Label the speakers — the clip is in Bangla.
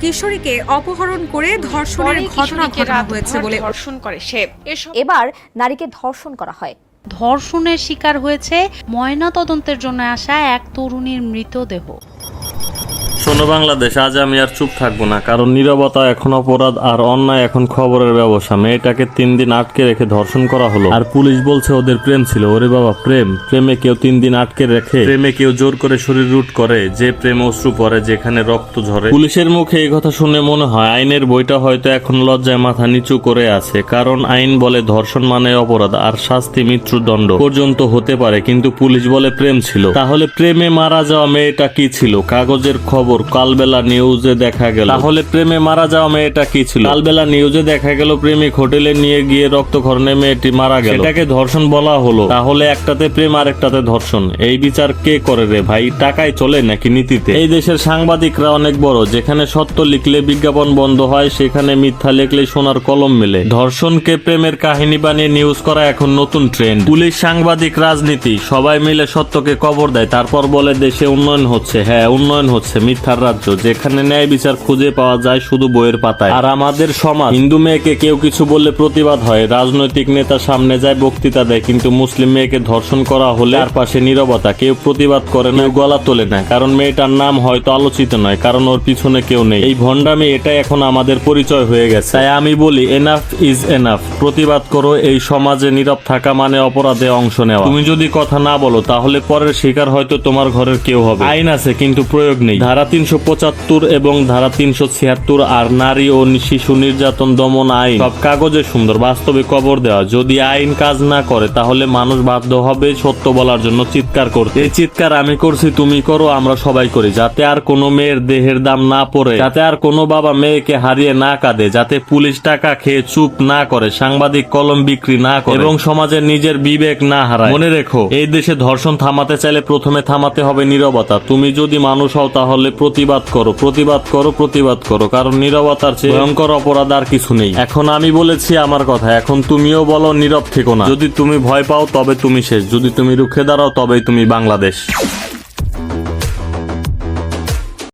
Speaker 1: কিশোরীকে অপহরণ করে ধর্ষণের ঘটনা ঘটানো হয়েছে বলে
Speaker 2: ধর্ষণ করে সে।
Speaker 3: এবার নারীকে ধর্ষণ করা হয়।
Speaker 4: ধর্ষণের শিকার হয়েছে ময়না তদন্তের জন্য আসা এক তরুণীর মৃতদেহ।
Speaker 5: শোনো বাংলাদেশ আজ আমি আর চুপ থাকব না কারণ নীরবতা এখন অপরাধ আর অন্যায় এখন খবরের ব্যবসা। মেয়েটাকে তিন দিন আটকে রেখে ধর্ষণ করা হলো। আর পুলিশ বলছে ওদের প্রেম ছিল। ওরে বাবা প্রেম। প্রেমে কেউ তিন দিন আটকে রেখে প্রেমে কেউ জোর করে শরীর রুট করে যে প্রেম অশ্রু পরে যেখানে রক্ত ঝরে। পুলিশের মুখে এই কথা শুনে মনে হয় আইনের বইটা হয়তো এখন লজ্জায় মাথা নিচু করে আছে কারণ আইন বলে ধর্ষণ মানে অপরাধ আর শাস্তি মৃত্যুদণ্ড পর্যন্ত হতে পারে কিন্তু পুলিশ বলে প্রেম ছিল। তাহলে প্রেমে মারা যাওয়া মেয়েটা কি ছিল? কাগজের খবর কালবেলা নিউজে দেখা গেল। তাহলে প্রেমে মারা যাওয়া মেয়েটা কি ছিল? কালবেলা নিউজে দেখা গেল প্রেমিক হোটেলে নিয়ে গিয়ে রক্তক্ষরণে মেয়েটি মারা গেল। এটাকে ধর্ষণ বলা হলো। তাহলে একটাতে প্রেম আর একটাতে ধর্ষণ। এই বিচার কে করে রে ভাই? টাকায় চলে নাকি নীতিতে? এই দেশের সাংবাদিকরা অনেক বড়। যেখানে সত্য লিখলে বিজ্ঞাপন বন্ধ হয় সেখানে মিথ্যা লিখলে সোনার কলম মেলে। ধর্ষণকে প্রেমের কাহিনী বানিয়ে নিউজ করা এখন নতুন ট্রেন্ড পুলিশ সাংবাদিক রাজনীতি সবাই মিলে সত্যকে কবর দেয়। তারপর বলে দেশে উন্নয়ন হচ্ছে। হ্যাঁ উন্নয়ন হচ্ছে মিথ্যার রাজ্য, যেখানে ন্যায় বিচার খুঁজে পাওয়া যায় শুধু বইয়ের পাতায়। আর আমাদের সমাজ, হিন্দু মেয়েকে কেউ কিছু বললে প্রতিবাদ হয়, রাজনৈতিক নেতা সামনে যায়, বক্তৃতা দেয়, কিন্তু মুসলিম মেয়েকে ধর্ষণ করা হলে তার পাশে নীরবতা, কেউ প্রতিবাদ করে না গলা তোলে না। কারণ মেয়েটার নাম হয়তো আলোচিত নয়, কারণ ওর পিছনে কেউ নেই। এই ভণ্ডামি, এটাই এখন আমাদের পরিচয় হয়ে গেছে। তাই আমি বলি এনাফ ইজ এনাফ প্রতিবাদ করো, এই সমাজে নীরব থাকা মানে অপরাধে অংশ নেওয়া। তুমি যদি কথা না বলো, তাহলে পরের শিকার হয়তো তোমার ঘরের কেউ হবে। আইন আছে, কিন্তু প্রয়োগ নেই। ধারা তিনশো পঁচাত্তর এবং ধারা তিনশো ছিয়াত্তর আর নারী ও শিশু নির্যাতন দমন আইন। সব কাগজে সুন্দর, বাস্তবে কবর দেওয়া। যদি আইন কাজ না করে, তাহলে মানুষ বাধ্য হবে সত্য বলার জন্য চিৎকার করতে। এই চিৎকার আমি করছি, তুমি করো, আমরা সবাই করি, যাতে আর কোনো মেয়ের দেহের দাম না পড়ে, যাতে আর কোনো বাবা মেয়েকে হারিয়ে না কাঁদে, যাতে পুলিশ টাকা খেয়ে চুপ না করে, সাংবাদিক কলম বিক্রি না করে, এবং সমাজের নিজের বিবেক না হারায়। মনে রেখো, এই দেশে ধর্ষণ থামাতে চাইলে প্রথমে থামাতে হবে নীরবতা। তুমি যদি মানুষ হও, তাহলে প্রতিবাদ করো প্রতিবাদ করো প্রতিবাদ করো। কারণ নিরবতার চেয়ে ভয়ঙ্কর অপরাধ আর কিছু নেই। এখন আমি বলেছি আমার কথা, এখন তুমিও বলো নীরব থেকো না। যদি তুমি ভয় পাও, তবে তুমি শেষ। যদি তুমি রুখে দাঁড়াও, তবেই তুমি বাংলাদেশ।